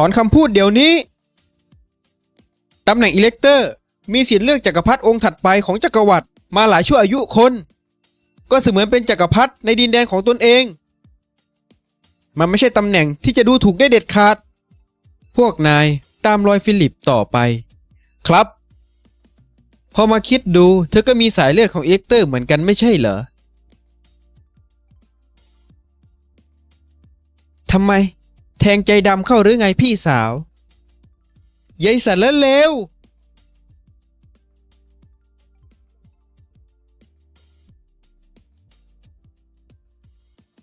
ถอนคำพูดเดี๋ยวนี้ ตำแหน่งอิเล็กเตอร์ มีสิทธิ์เลือกจักรพรรดิองค์ถัดไปของจักรวรรดิมาหลายชั่วอายุคน ก็เสมือนเป็นจักรพรรดิในดินแดนของตนเอง มันไม่ใช่ตำแหน่งที่จะดูถูกได้เด็ดขาด พวกนายตามรอยฟิลิปต่อไป ครับ พอมาคิดดูเธอก็มีสายเลือดของอิเล็กเตอร์เหมือนกันไม่ใช่เหรอทำไม แทงใจดำเข้าหรือไงพี่สาวยายสันแล้วเลว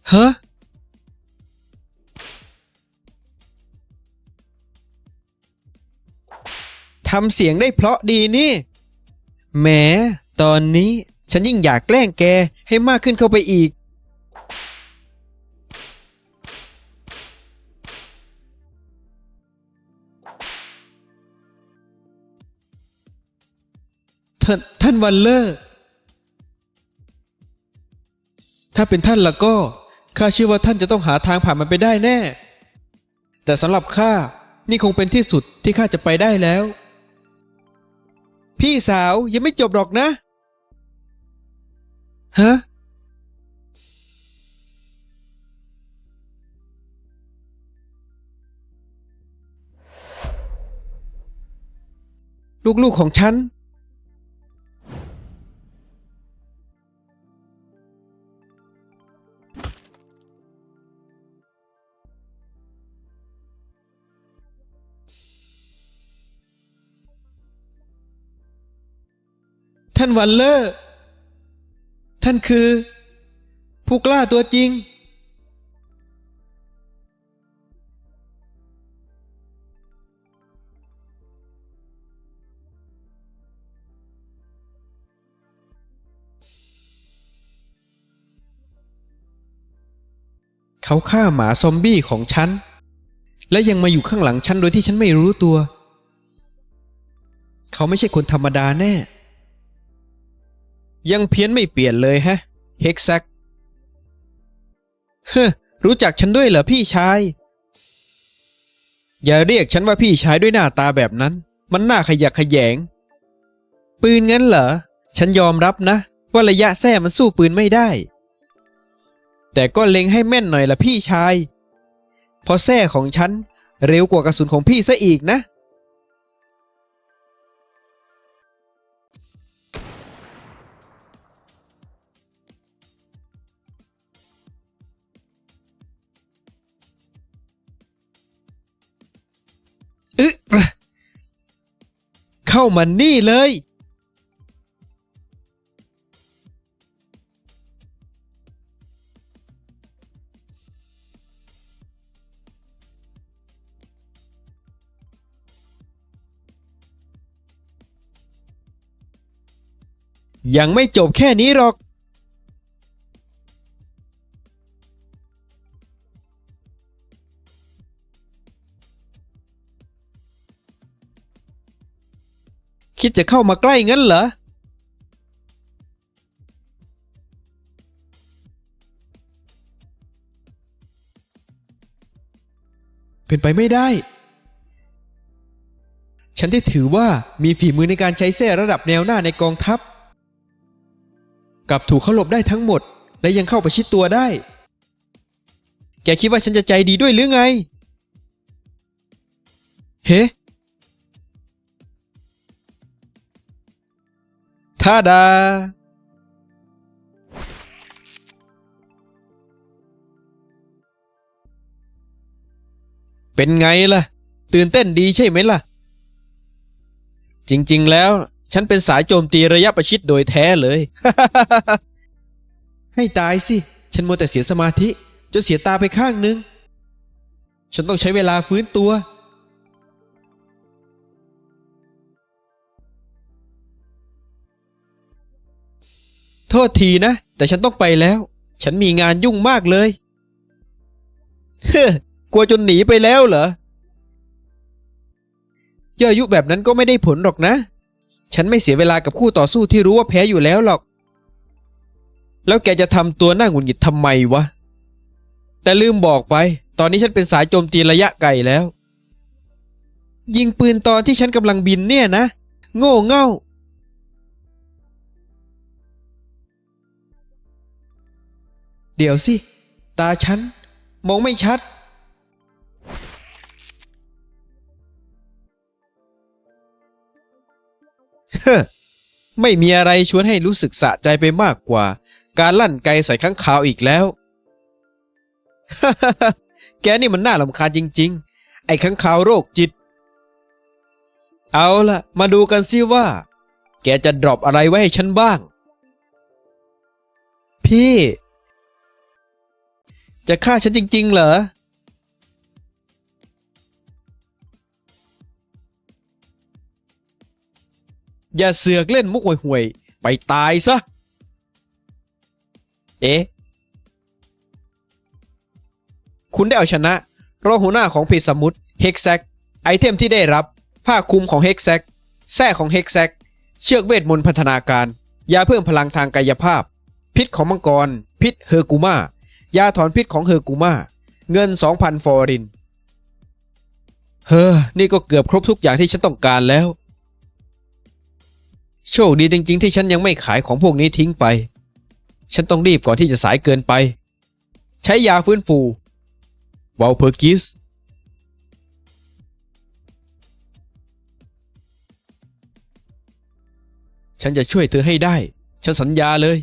เฮะทำเสียงได้เพราะดีนี่ แหม ตอนนี้ฉันยิ่งอยากแกล้งแกให้มากขึ้นเข้าไปอีก ท่านท่านวันเลอร์ถ้าเป็นท่านละก็ข้าเชื่อว่าท่านจะต้องหาทางผ่านมันไปได้แน่ แต่สำหรับข้านี่คงเป็นที่สุดที่ข้าจะไปได้แล้ว พี่สาวยังไม่จบหรอกนะฮะลูกๆของฉัน ท่านวันเลอร์ท่านคือ ผู้กล้าตัวจริง เขาฆ่าหมาซอมบี้ของฉัน และยังมาอยู่ข้างหลังฉันโดยที่ฉันไม่รู้ตัว เขาไม่ใช่คนธรรมดาแน่ ยังเพี้ยนไม่เปลี่ยนเลยฮะ เฮกซักเฮ้อรู้จักฉันด้วยเหรอพี่ชาย อย่าเรียกฉันว่าพี่ชายด้วยหน้าตาแบบนั้น มันน่าขยักขยง ปืนงั้นเหรอ ฉันยอมรับนะ ว่าระยะแท้มันสู้ปืนไม่ได้ แต่ก็เล็งให้แม่นหน่อยละพี่ชายเพราะแท้ของฉัน เร็วกว่ากระสุนของพี่ซะอีกนะ มานี่เลย ยังไม่จบแค่นี้หรอก คิดจะเข้ามาใกล้งั้นเหรอ เป็นไปไม่ได้ ฉันที่ถือว่ามีฝีมือในการใช้แส้ระดับแนวหน้าในกองทัพ กลับถูกเขาหลบได้ทั้งหมด และยังเข้าประชิดตัวได้ แกคิดว่าฉันจะใจดีด้วยหรือไง เฮ้ ท่าดา เป็นไงล่ะ ตื่นเต้นดีใช่ไหมล่ะ จริงๆแล้ว ฉันเป็นสายโจมตีระยะประชิดโดยแท้เลย ให้ตายสิ ฉันมัวแต่เสียสมาธิจนเสียตาไปข้างนึง ฉันต้องใช้เวลาฟื้นตัว โทษทีนะ แต่ฉันต้องไปแล้ว ฉันมีงานยุ่งมากเลย เฮ้อกลัวจนหนีไปแล้วเหรอย่ออายุแบบนั้นก็ไม่ได้ผลหรอกนะ ฉันไม่เสียเวลากับคู่ต่อสู้ที่รู้ว่าแพ้อยู่แล้วหรอก แล้วแกจะทำตัวหน้าหงุดหงิดทำไมวะ แต่ลืมบอกไป ตอนนี้ฉันเป็นสายโจมตีระยะไกลแล้ว ยิงปืนตอนที่ฉันกำลังบินเนี่ยนะ โง่เง่า เดี๋ยวสิ ตาฉัน มองไม่ชัด เฮ้อไม่มีอะไรชวนให้รู้สึกสะใจไปมากกว่า การลั่นไกใส่ข้างขาวอีกแล้ว แกนี่มันน่าลำคาญจริง ๆ ไอ้ข้างขาวโรคจิต เอาล่ะ มาดูกันสิว่า แกจะดรอปอะไรไว้ให้ฉันบ้าง พี่ จะฆ่าฉันจริง ๆ เหรอ อย่าเสือกเล่นมุกห่วยๆไปตายซะ เอ๊ะ คุณได้เอาชนะ รองหัวหน้าของเพจสมุทรเฮกแซกไอเทมที่ได้รับ ผ้าคลุมของเฮกแซกแส้ของเฮกแซกเชือกเวทมนต์พัฒนาการ ยาเพิ่มพลังทางกายภาพ พิษของมังกร พิษเฮอร์กูมา ยาถอนพิษของเฮอร์กูมาเงิน 2,000 ฟอริน เฮ้อ นี่ก็เกือบครบทุกอย่างที่ฉันต้องการแล้ว โชคดีจริง ๆ ที่ฉันยังไม่ขายของพวกนี้ทิ้งไป ฉันต้องรีบก่อนที่จะสายเกินไป ใช้ยาฟื้นฟูวอลเพอร์กิสฉันจะช่วยเธอให้ได้ ฉันสัญญาเลย